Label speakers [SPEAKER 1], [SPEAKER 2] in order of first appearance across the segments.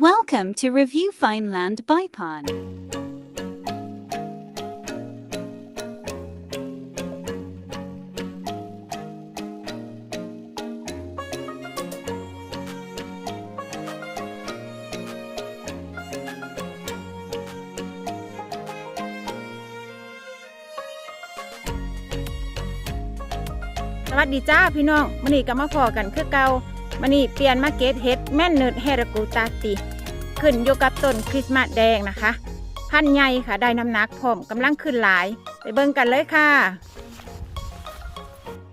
[SPEAKER 1] Welcome to Review Fineland by Pond.
[SPEAKER 2] สวัสดีจ้าพี่น้องมันนี่ก็มาพอกันคือเก่า มันนี่เปลี่ยนมาเกตเฮ็ดแม่นเนิร์ดเฮรากูตาติ ขึ้นอยู่กับต้นคริสต์มาสแดงนะคะ พันใหญ่ค่ะได้น้ำหนักพร้อมกำลังขึ้นหลาย ไปเบิ่งกันเลยค่ะ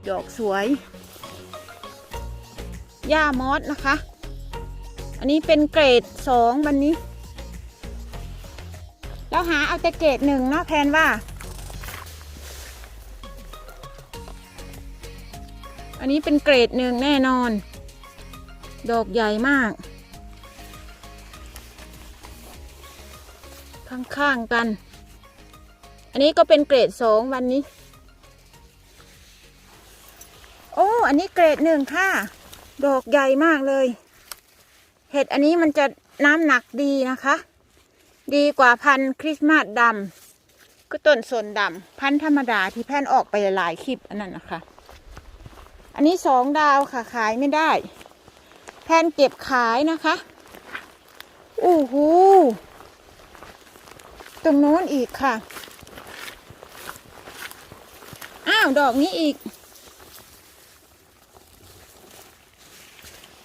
[SPEAKER 2] ดอกสวยหญ้ามอสนะคะ อันนี้เป็นเกรดสองวันนี้ แล้วหาเอาแต่เกรดหนึ่งเนาะแพนว่า อันนี้เป็นเกรดหนึ่งแน่นอน ดอกใหญ่มาก ข้างๆกัน อันนี้ก็เป็นเกรดสองวันนี้ โอ้ อันนี้เกรดหนึ่งค่ะ ดอกใหญ่มากเลย เห็ดอันนี้มันจะน้ำหนักดีนะคะ ดีกว่าพันคริสต์มาสดำก็ต้นสนดำพันธุ์ธรรมดาที่แพ่นออกไปหลายคลิปอันนั้นนะคะ อันนี้สองดาวค่ะขายไม่ได้ แพนเก็บขายนะคะอู้หูตรงโน้นอีกค่ะ อ้าว ดอกนี้อีก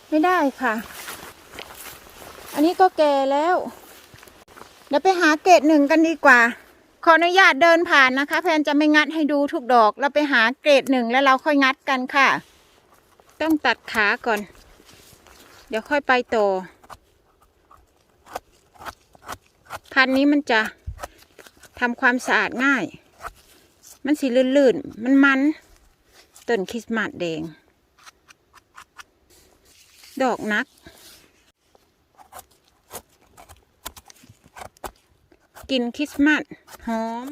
[SPEAKER 2] ไม่ได้ค่ะ อันนี้ก็แก่แล้ว เดี๋ยวไปหาเกตหนึ่งกันดีกว่า ขออนุญาตเดินผ่านนะคะ แพนจะไม่งัดให้ดูทุกดอก เราไปหาเกรดหนึ่งแล้วเราค่อยงัดกันค่ะ ต้องตัดขาก่อน เดี๋ยวค่อยไปต่อ พันนี้มันจะทำความสะอาดง่าย มันสีลื่นๆ มันมัน ต้นคริสต์มาสแดง ดอกนัก กินคริสต์มาสหอม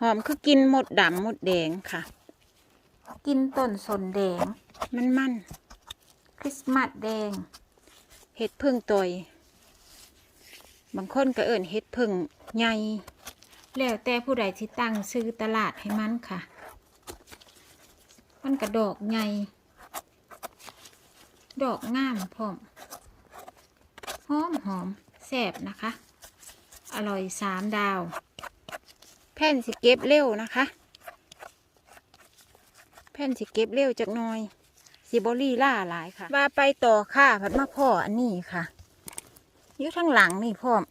[SPEAKER 2] หอมคือกินหมดดำหมดแดงค่ะ กินต้นสนแดง มันมันคริสต์มาสแดง เห็ดพึ่งตอย บางคนก็เอิ่นเห็ดพึ่งใหญ่แล้วแต่ผู้ใดที่ตั้งซื้อตลาดให้มันค่ะ มันกระดอกใหญ่ ดอกงามพร้อม หอมหอมแซ่บนะคะ อร่อยสามดาว แผ่นสิเก็บเร็วนะคะ แผ่นสิเก็บเร็วจากหน้อย สิบอรี่ล่าหลายค่ะ ว่าไปต่อค่ะพัดมาพ่ออันนี้ค่ะอยู่ข้างหลังนี่พ่อม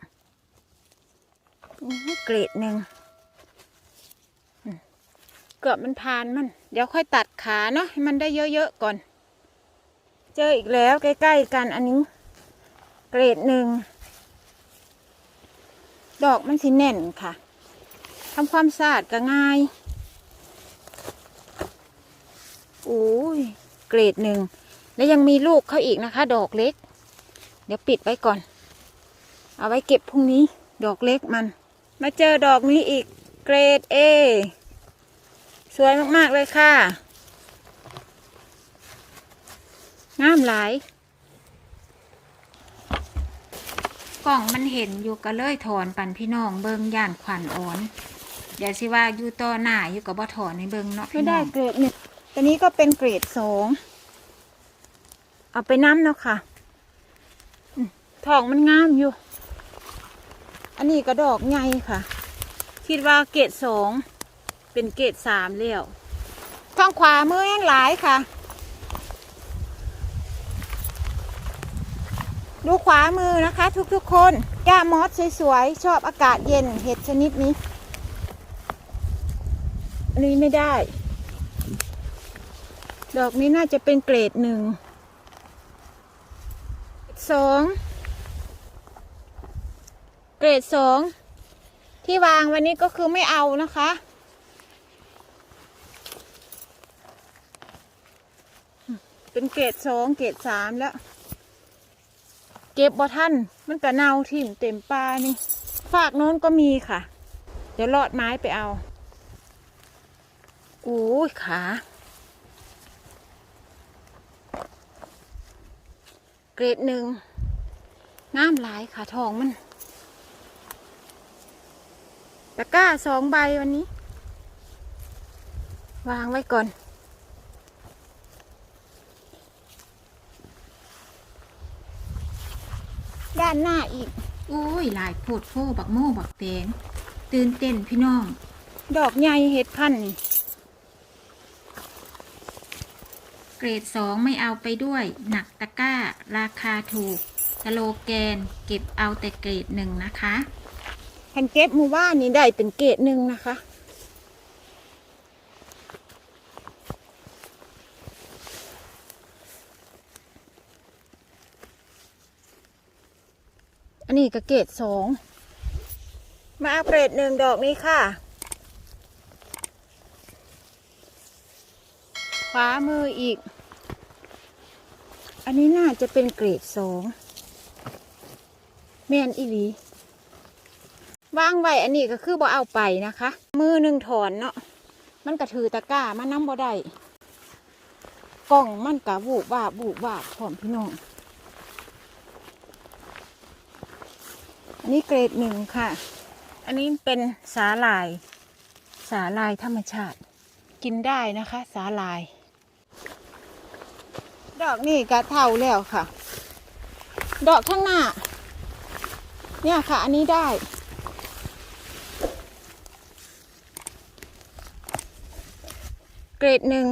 [SPEAKER 2] เกรดหนึ่งเกือบมันพานมัน เดี๋ยวค่อยตัดขาเนาะให้มันได้เยอะๆก่อน เจออีกแล้วใกล้ๆกันอันนี้ เกรดหนึ่งดอกมันสิแน่นค่ะทำความสะอาดก็ง่ายโอ้ย เกรดหนึ่ง แล้วยังมีลูกเขาอีกนะคะ ดอกเล็ก เดี๋ยวปิดไว้ก่อน เอาไว้เก็บพรุ่งนี้ ดอกเล็กมัน มาเจอดอกนี้อีกเกรดเอสวยมากๆเลยค่ะงามหลายกล่องมันเห็นอยู่ก็เลยถอนปันพี่น้องเบิงย่านขวัญอ่อน เดี๋ยวสิว่าอยู่ต่อหน้าอยู่กับบ่ถอนในเบิงเนาะไม่ได้เกรดหนึ่ง ตัวนี้ก็เป็นเกรดสอง เอาไปน้ำเนาะค่ะทองมันงามอยู่ อันนี้ก็ดอกใหญ่ค่ะ คิดว่าเกรดสอง เป็นเกรดสามแล้วทางขวามือยังหลายค่ะ ดูขวามือนะคะ ทุกๆคนแก้ามอสสวยๆ ชอบอากาศเย็นเห็ดชนิดนี้ อันนี้ไม่ได้ ดอกนี้น่าจะเป็นเกรดหนึ่ง สอง เกรดสอง ที่วางวันนี้ก็คือไม่เอานะคะ เป็นเกรดสองเกรดสามแล้ว เก็บบ่ท่านมันก็เน่าทิ่มเต็มปลานี่ ฝากโน้นก็มีค่ะ เดี๋ยวลอดไม้ไปเอา อู้ขา เกรดหนึ่งงามหลายค่ะทองมันตะกร้าสองใบวันนี้ วางไว้ก่อน ด้านหน้าอีก
[SPEAKER 3] โอ้ยหลายโพดโพบักโม่บักแตงตื่นเต้นพี่น้อง
[SPEAKER 2] ดอกใหญ่เห็ดพันธุ์นี่
[SPEAKER 3] เกรดสองไม่เอาไปด้วย หนักตะกร้า ราคาถูกสโลแกน เก็บเอาแต่เกรดหนึ่งนะคะ
[SPEAKER 2] คันเก็บหมู่บ้านนี่ได้เป็นเกรดหนึ่งนะคะ อันนี้ก็เกรดสองมาเอาเกรดหนึ่งดอกนี้ค่ะ วามืออีก อันนี้น่าจะเป็นเกรดสองแมนอีหลีวางไว้อันนี้ก็คือบ่เอาไปนะคะ มือหนึ่งถอนเนาะมันก็ถือตะกร้ามันน้ำบ่ได้กล่องมันกะบูบวาบบูบวาบพร้อมพี่น้องอันนี้เกรดหนึ่งค่ะ อันนี้เป็นสาลาย สาลายธรรมชาติ กินได้นะคะ สาลาย ดอกนี่ก็เท่าแล้วค่ะ ดอกข้างหน้า เนี่ยค่ะ อันนี้ได้ เกรดหนึ่ง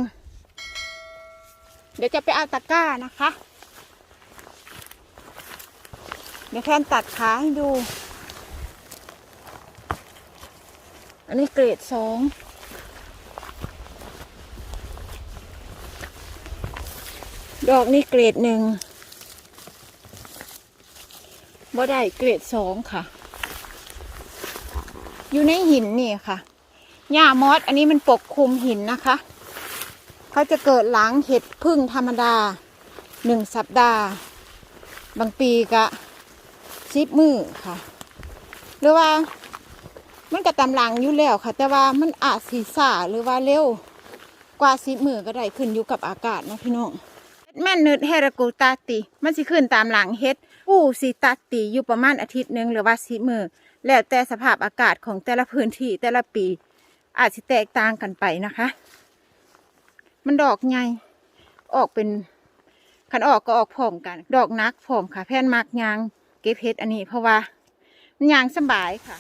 [SPEAKER 2] เดี๋ยวจะไปเอาตะกร้านะคะ เดี๋ยวแทนตัดขาให้ดู อันนี้เกรดสอง ดอกนี่เกรดหนึ่งบ่ได้เกรดสองค่ะ อยู่ในหินนี่ค่ะหญ้ามอสอันนี้มันปกคลุมหินนะคะ เขาจะเกิดหลังเห็ดพึ่งธรรมดาหนึ่งสัปดาห์ บางปีกะสิบมือค่ะ หรือว่ามันก็ตำหลังอยู่แล้วค่ะ แต่ว่ามันอาจสีสาหรือว่าเร็วกว่าสิบมือก็ได้ขึ้นอยู่กับอากาศนะพี่น้อง แม่นเนิดเฮรากูตาติ มันสิขึ้นตามหลังเฮ็ดผู้สิตัดติอยู่ประมาณอาทิตย์หนึ่งหรือว่าสิมือแล้วแต่สภาพอากาศของแต่ละพื้นที่แต่ละปี อาจจะแตกต่างกันไปนะคะ มันดอกใหญ่ออกเป็นขันออกก็ออกพร้อมกัน ดอกนักพร้อมค่ะแผ่นมักยางเก็บเห็ดอันนี้ เพราะว่ามันยางสบายค่ะ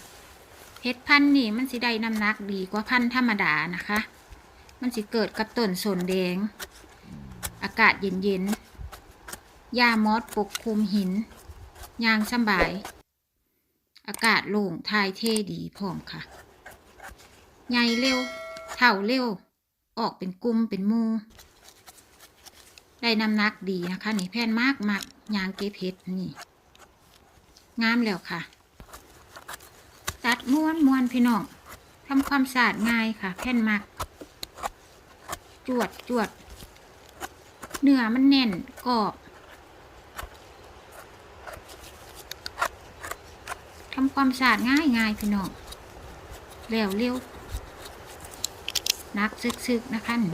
[SPEAKER 3] เฮ็ดพันธุ์นี่มันสิได้น้ำหนักดีกว่าพันธุ์ธรรมดานะคะ มันสิเกิดกับต้นสนแดง อากาศเย็นๆหญ้ามอสปกคลุมหินยางสบาย อากาศโล่งทายเทดีพร้อมค่ะใหญ่เร็ว เท่าเร็ว ออกเป็นกลุ่มเป็นมู ได้น้ำหนักดีนะคะ นี่แผ่นมากมากยางเก็บเห็ดนี่ งามแล้วค่ะ ตัดม้วนม้วนพี่น้องทำความสะอาดง่ายค่ะ แผ่นมักจวดจวด เนื้อมันแน่นกรอบทำความสะอาดง่ายง่ายพี่น้องเร็วเร็วนักซึกซึกๆนะคะนี่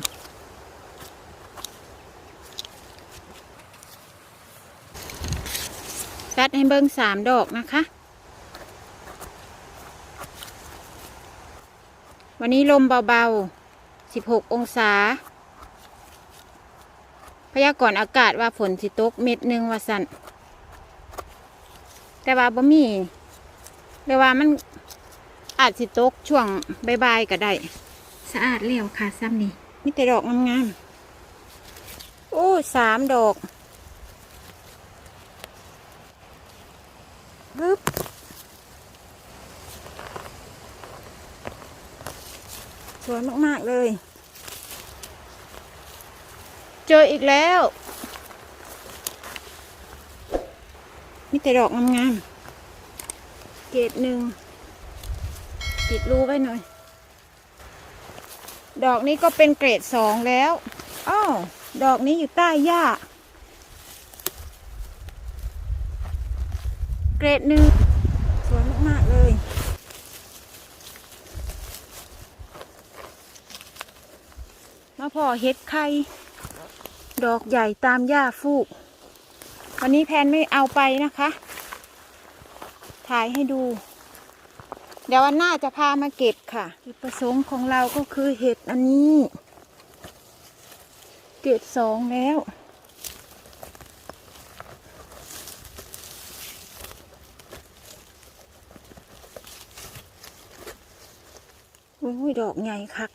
[SPEAKER 2] ตัดให้เบิ้งสามดอกนะคะ วันนี้ลมเบาๆ 16 องศา พยากรณ์อากาศว่าฝนสิตกเม็ดหนึ่งว่าสันแต่ว่าบ่มีเรียกว่ามันอาจสิตกช่วงบ่ายๆก็ได้
[SPEAKER 3] สะอาดเร็วค่ะซ้ำนี่
[SPEAKER 2] มีแต่ดอกงามๆโอ้สามดอกปึ๊บสวยมากๆเลย เจออีกแล้วมีแต่ดอกงามๆเกรดหนึ่งปิดรูไว้หน่อย ดอกนี้ก็เป็นเกรดสองแล้วอ้าวดอกนี้อยู่ใต้หญ้า เกรดหนึ่งสวยมากๆเลยมาพอเห็ดไข่ ดอกใหญ่ตามหญ้าฟูก วันนี้แพนไม่เอาไปนะคะ ถ่ายให้ดู เดี๋ยววันหน้าจะพามาเก็บค่ะ จุดประสงค์ของเราก็คือเห็ดอันนี้ เกรดสองแล้วโอ้ยดอกใหญ่คัก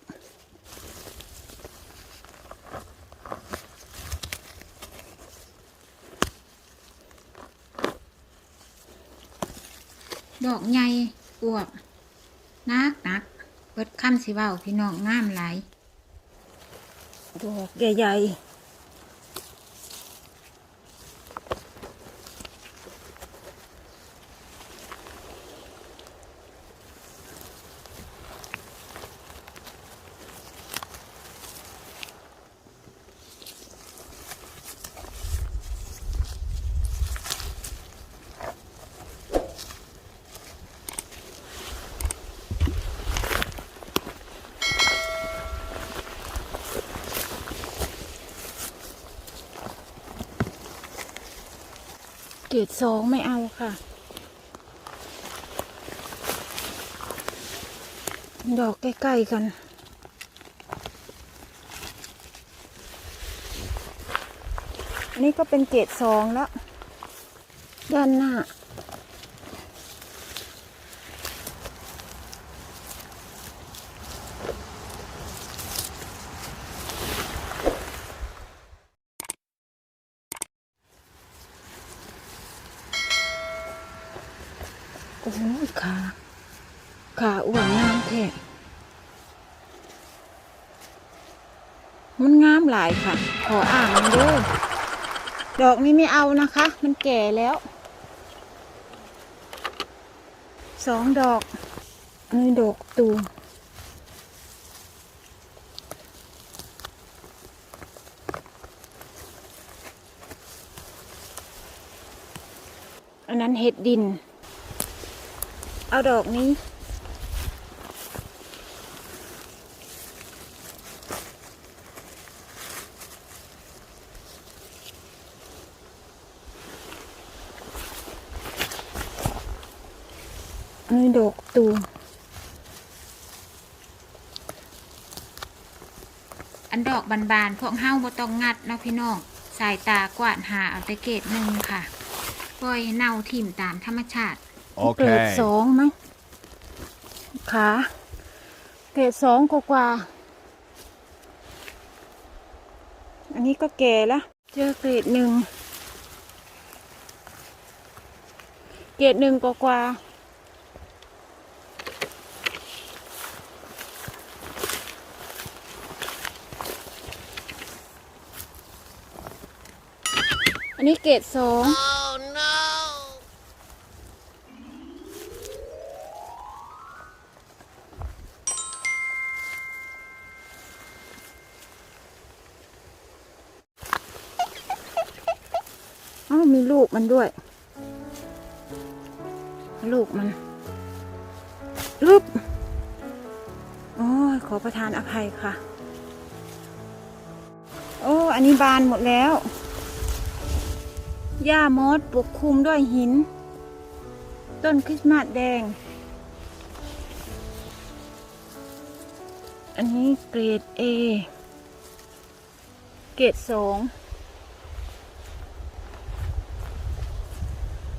[SPEAKER 3] ดอกใหญ่อวบนักนักเปิดคำสิเว้าพี่น้องงามหลาย
[SPEAKER 2] ดอกใหญ่ๆ รดสองไม่เอาค่ะ ดอกใกล้ๆกันอันนี้ก็เป็นเกรดสองแล้ว ด้านหน้าายค่ะ ขออ่างมันเด้อดอกนี้ไม่เอานะคะ มันแก่แล้วสองดอกอันนี้ดอกตูมอันนั้นเห็ดดิน เอาดอกนี้ อันนี้ ดอกตูม
[SPEAKER 3] อันดอกบานๆพวกเฮาบ่ต้องงัดเนาะพี่น้องสายตากวาดหาเอาแต่เกตหนึ่งค่ะปล่อยเน่าถิ่มตามธรรมชาติ
[SPEAKER 2] เกรด
[SPEAKER 4] Okay.
[SPEAKER 2] สองมั้งขาเกรดสองกว่าๆอันนี้ก็แก่แล้ว เจอเกรดหนึ่ง เกรดหนึ่งกว่าๆอัน นี้เกรดสองอ้าวมีลูกมันด้วย ลูกมันลุบโอ้ยขอประทานอภัยค่ะ โอ้ อันนี้บานหมดแล้ว หญ้ามอสปกคลุมด้วยหิน ต้นคริสต์มาสแดง อันนี้เกรด A เกรดสอง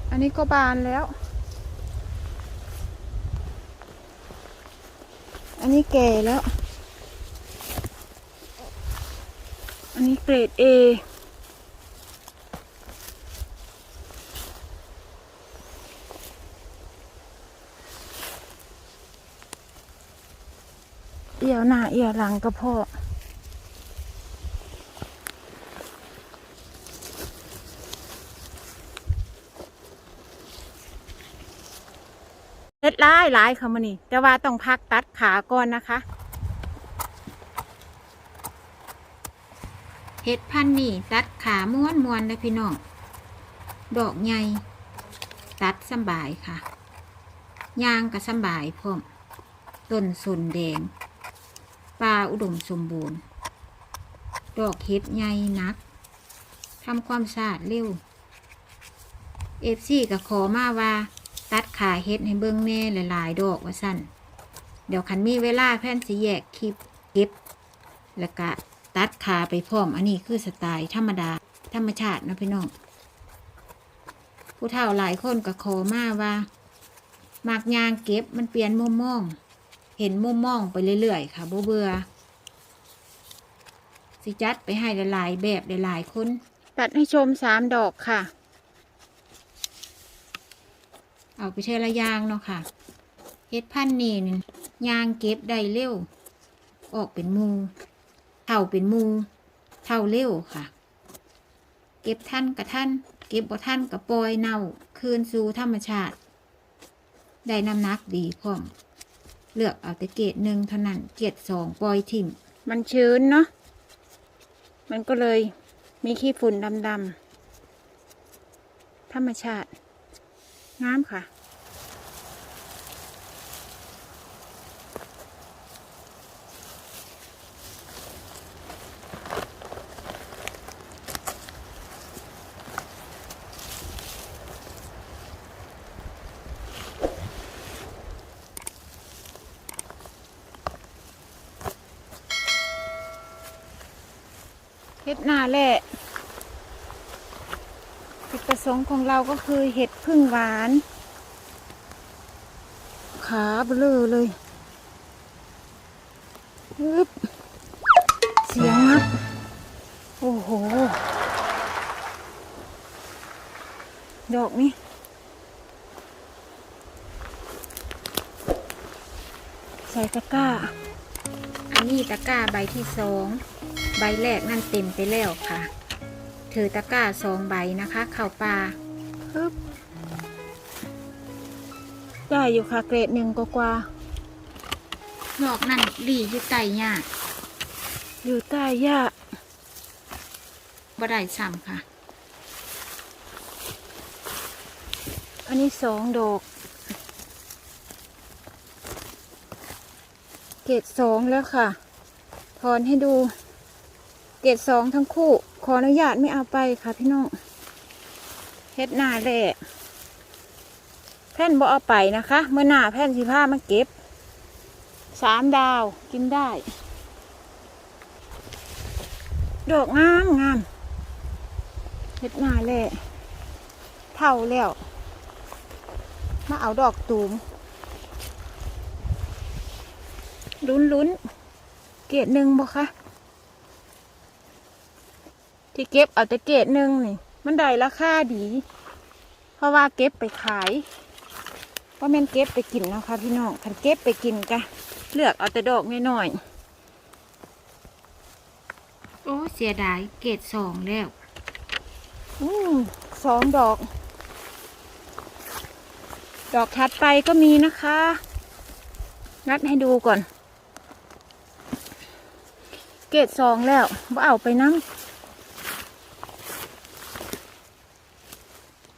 [SPEAKER 2] อันนี้ก็บานแล้ว อันนี้แก่แล้ว อันนี้เกรด A ยวหน้าเอียวหลังก็พอเล็ดร้ายหลายค่ะมันนี่ แต่ว่าต้องพักตัดขาก่อนนะคะ
[SPEAKER 3] เห็ดพันนี่ ตัดขาม้วนมวนเลยพี่น้อง ดอกใหญ่ตัดสบายค่ะ ยางก็สบายพร้อมต้นสุนแดง ปลาอุดมสมบูรณ์ ดอกเห็ดใหญ่นักทำความสะอาดเร็วเอฟซีก็ขอมาว่า ตัดขาเฮ็ดให้เบิ่งแน่หลาย ๆ ดอกว่าสั่นเดี๋ยวคันมีเวลาแพนสิแยกคลิปเก็บ แล้วก็ตัดขาไปพร้อม อันนี้คือสไตล์ธรรมดา ธรรมชาตินะพี่น้อง ผู้เฒ่าหลายคนก็ขอมาว่า มากยางเก็บมันเปลี่ยนมุมมอง เห็นมุมมองไปเรื่อยๆ ค่ะบ่เบื่อสิจัดไปให้หลายๆแบบหลายๆคน
[SPEAKER 2] ตัดให้ชมสามดอกค่ะ
[SPEAKER 3] เอาไปเทละอยางเนาะค่ะเฮ็ดพันธุ์นี่นี่ยางเก็บได้เร็ว ออกเป็นหมูเท่าเป็นหมูเท่าเร็วค่ะ เก็บท่านกับท่าน เก็บบ่ท่านกับปล่อยเน่า คืนสู่ธรรมชาติ ได้น้ำหนักดีพร้อม เลือกเอาแต่เกตหนึ่งเท่านั้นเกตสองปล่อยทิ่ม
[SPEAKER 2] มันชื้นเนาะ มันก็เลยมีขี้ฝุ่นดำๆ ธรรมชาติงามค่ะ เห็ดหน้าแหละจุดประสงค์ของเราก็คือเห็ดพึ่งหวาน ขาเบลอเลยอึบเสียงนับโอ้โห ดอกนี้ใส่ตะกร้า
[SPEAKER 3] อันนี้ตะกร้าใบที่สอง ใบแรกนั่นเต็มไปแล้วค่ะ ถือตะกร้าสองใบนะคะเข้าป่า
[SPEAKER 2] ฮึบได้อยู่ค่ะเกรดหนึ่งกว่า
[SPEAKER 3] นอกนั่นหลีอยู่ใต้หญ้า
[SPEAKER 2] ๆอยู่ใต้หญ้า
[SPEAKER 3] บ่ได้ซ้ำค่ะ
[SPEAKER 2] อันนี้สองดอกเกรดสองแล้วค่ะ ถอนให้ดู เกรดสองทั้งคู่ ขออนุญาตไม่เอาไปค่ะพี่น้องเฮ็ดหน้าแหละแผ่นบ่เอาไปนะคะ เมื่อหน้าแผ่นสิผ้ามาเก็บสามดาวกินได้ ดอกงามงามเฮ็ดหน้าแหละเท่าแล้ว มาเอาดอกตูมลุ้นลุ้นๆเกรหนึ่งบ่คะ ที่เก็บเอาแต่เกรดหนึ่งนี่ มันได้ราคาดี เพราะว่าเก็บไปขายเพราะแม่นเก็บไปกินเนาะคะพี่น้องคันเก็บไปกินกะเลือกเอาแต่ดอกน้อย
[SPEAKER 3] โอ้เสียดายเกรดสองแล้ว
[SPEAKER 2] ๆอืมสองดอก ดอกถัดไปก็มีนะคะ นัดให้ดูก่อน เกรดสองแล้วว่าเอาไปน้ำ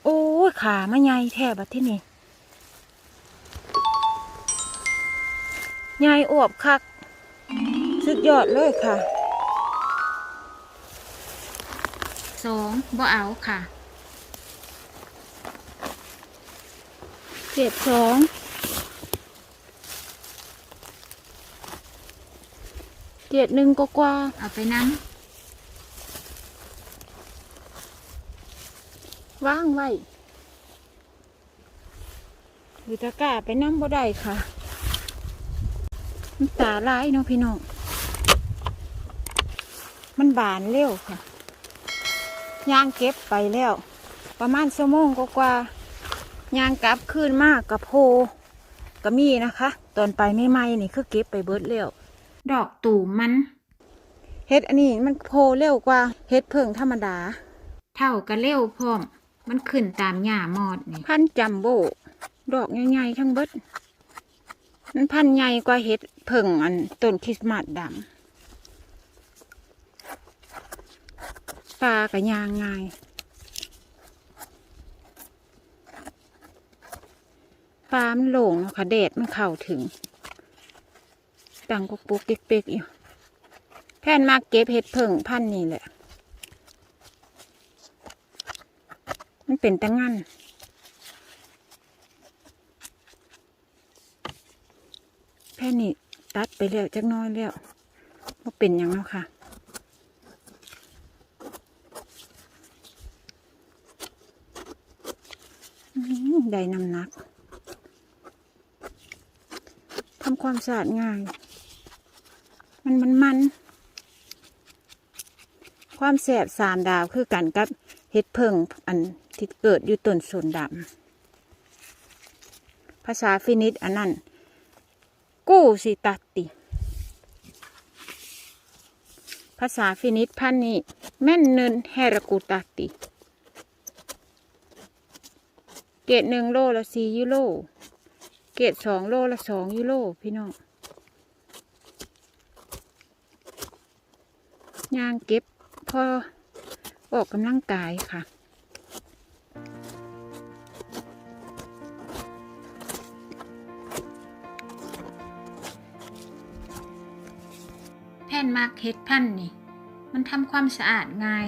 [SPEAKER 2] โอ้ ยขามาใหญ่แทบบัดที่นี่ใหญ่อวบคัก สุดยอดเลยค่ะ
[SPEAKER 3] สองบ่เอาค่ะ
[SPEAKER 2] เกรดสองเกรดหนึ่งก็กว่า
[SPEAKER 3] เอาไปน้
[SPEAKER 2] ว่างไว้ หรือตะกร้าไปนั่งบ่ได้ค่ะมันตาร้ายเนาะพี่น้อง มันบานเร็วค่ะย่างเก็บไปแล้ว ประมาณชั่วโมงกว่าๆย่างกลับคืนมากกับโพก็มีนะคะ ตอนไปไม่ไหมๆนี่คือเก็บไปเบิดแล้วำ
[SPEAKER 3] ดอกตูมมัน
[SPEAKER 2] เฮ็ดอันนี้มันโพเร็วกว่าเฮ็ดเพิ่งธรรมดา
[SPEAKER 3] เท่ากันเร็วพร้อม มันขึ้นตามหญ้ามอดนี่
[SPEAKER 2] พันธุ์จัมโบ้ ดอกใหญ่ๆทั้งเบิดมันพันใหญ่กว่าเห็ดเพิ่งอันต้นคริสต์มาสดำปลากับยางง่ายปลามันโหลงเนาะค่ะแดดมันเข้าถึงดังกุกปุกเป๊กๆอยู่แพนมาเก็บเห็ดเพิ่งพันนี่แหละ มันเป็นตะงัน แผ่นี่ตัดไปแล้วจักน้อยแล้วว่าเป็นหยังแล้วค่ะ ได้น้ำหนัก ทำความสะอาดง่าย มันมันมัน ความแสบสามดาวคือกันกับเห็ดเพิงอันที่เกิดอยู่ต้นสนดำภาษาฟินิชอันนั้น กูสิตัดติภาษาฟินิชพันนี้แม่นเนินแฮรกูตัดติ เกรดหนึ่งโลละสี่ยูโรเกรดสองโลละสองยูโรพี่น้องย่างเก็บพอออกกำลังกายค่ะ
[SPEAKER 3] นมากเฮ็ดพันนี่ มันทำความสะอาดง่าย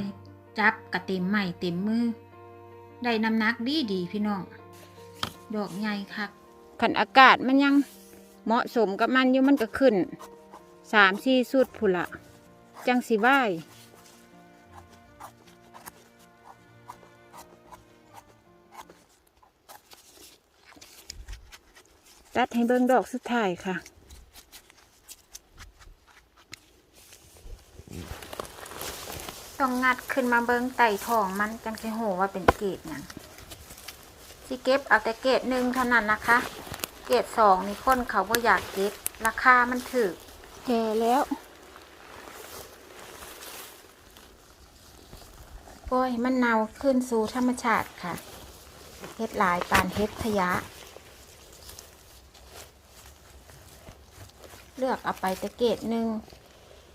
[SPEAKER 3] จับกระเต็มใหม่เต็มมือ ได้น้ำหนักดีดีพี่น้อง ดอกใหญ่คัก
[SPEAKER 2] ขันอากาศมันยังเหมาะสมกับมันอยู่มันก็ขึ้นสามสี่สุดพุละ จังสิไหวตัดให้เบิ่งดอกสุดท้ายค่ะ
[SPEAKER 3] ต้องงัดขึ้นมาเบิงไต่ทองมันจังสิโหว่าเป็นเกรดหยังสิเก็บเอาแต่เกรดหนึ่งเท่านั้นนะคะ เกรดสองนี่คนเขาบ่อยากเก็บราคามันถือ
[SPEAKER 2] แก่แล้ว
[SPEAKER 3] โอ้ย มันเน่าขึ้นสู่ธรรมชาติค่ะเฮ็ดหลายปานเฮ็ดขยะ เลือกเอาไปแต่เกรดหนึ่ง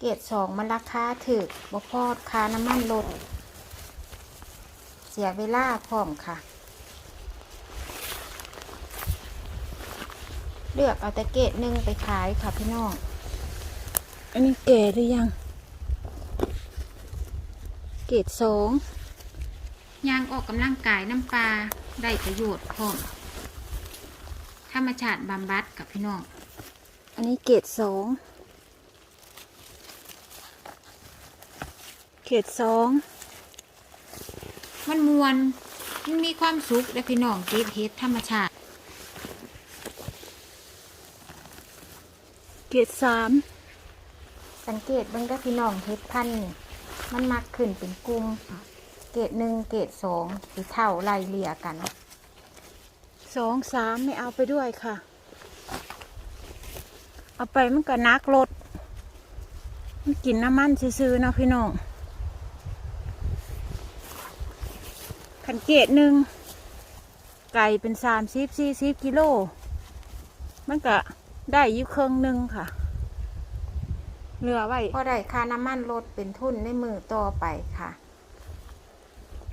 [SPEAKER 3] เกรดสองมันราคาถือบ่พอคาน้ำมันลด เสียเวลาพร้อมค่ะ เลือกเอาแต่เกรดหนึ่งไปขายค่ะพี่น้อง
[SPEAKER 2] อันนี้แก่หรือยัง เกรดสอง
[SPEAKER 3] ยางออกกำลังกายน้ำปลาได้ประโยชน์พร้อมธรรมชาติบำบัดกับพี่น้อง
[SPEAKER 2] อันนี้เกรดสอง เกรดสอง
[SPEAKER 3] มันมวนมันมีความสุขและพี่น้องเก็บเฮ็ดธรรมชาติ
[SPEAKER 2] เกรดสาม
[SPEAKER 3] สังเกตเบิ่งได้อพี่น้องเฮ็ดพันธุ์นี่มันมักขึ้นเป็นกลุ่มเกรดหนึ่งเกรดสองสิเท่าไล่เลี่ยกัน
[SPEAKER 2] สองสามไม่เอาไปด้วยค่ะ เอาไปมันก็นักรถมันกินน้ำมันซื้อๆเนาะพี่น้อง ขันเกตหนึ่งไก่เป็นสามสิบสี่สิบกิโล มันก็ได้อยี่เครื่องหนึ่งค่ะ เหลือไว้
[SPEAKER 3] พอได้ค่าน้ำมันลดเป็นทุนในมือต่อไปค่ะ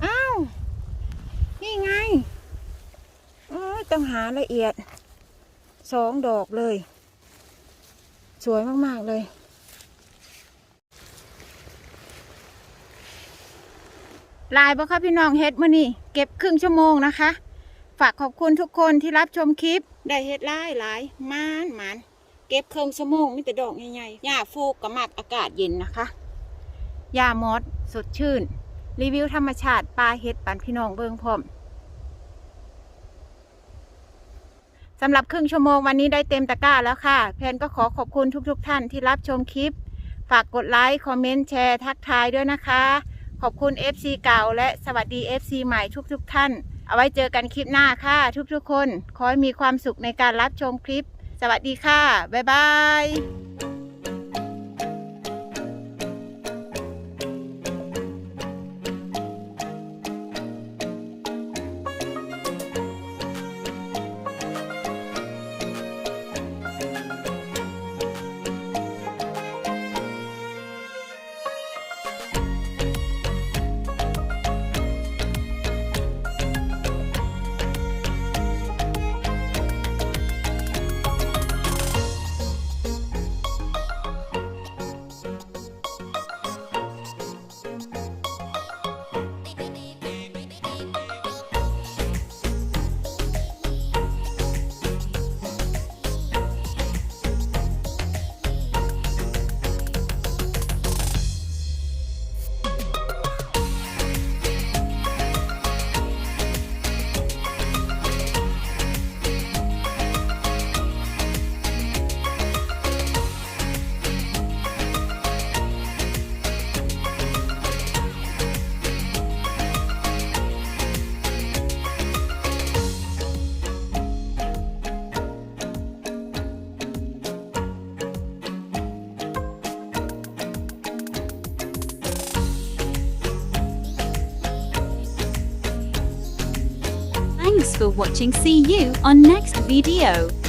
[SPEAKER 2] อ้าว นี่ไงเอ้ยต้องหาละเอียดสองดอกเลย สวยมาก ๆ เลย ลายบ่คะพี่น้องเฮ็ดมื้อนี้เก็บครึ่งชั่วโมงนะคะ ฝากขอบคุณทุกคนที่รับชมคลิป ได้เฮ็ดหลายหลายมานหมันเก็บครึ่งชั่วโมงมีแต่ดอกใหญ่ๆหญ้าฟูกกับมักอากาศเย็นนะคะหญ้ามอสสดชื่น รีวิวธรรมชาติปลาเฮ็ดปันพี่น้องเบิ่งพร้อมสำหรับครึ่งชั่วโมงวันนี้ได้เต็มตะกร้าแล้วค่ะ แพนก็ขอขอบคุณทุกๆทท่านที่รับชมคลิป ฝากกดไลค์ คอมเมนต์ แชร์ ทักทายด้วยนะคะ ขอบคุณ FC เก่าและสวัสดี FC ใหม่ทุกๆทท่าน เอาไว้เจอกันคลิปหน้าค่ะ ทุกๆคน ขอให้มีความสุขในการรับชมคลิป สวัสดีค่ะ บ๊ายบาย
[SPEAKER 1] for watching. See you on next video.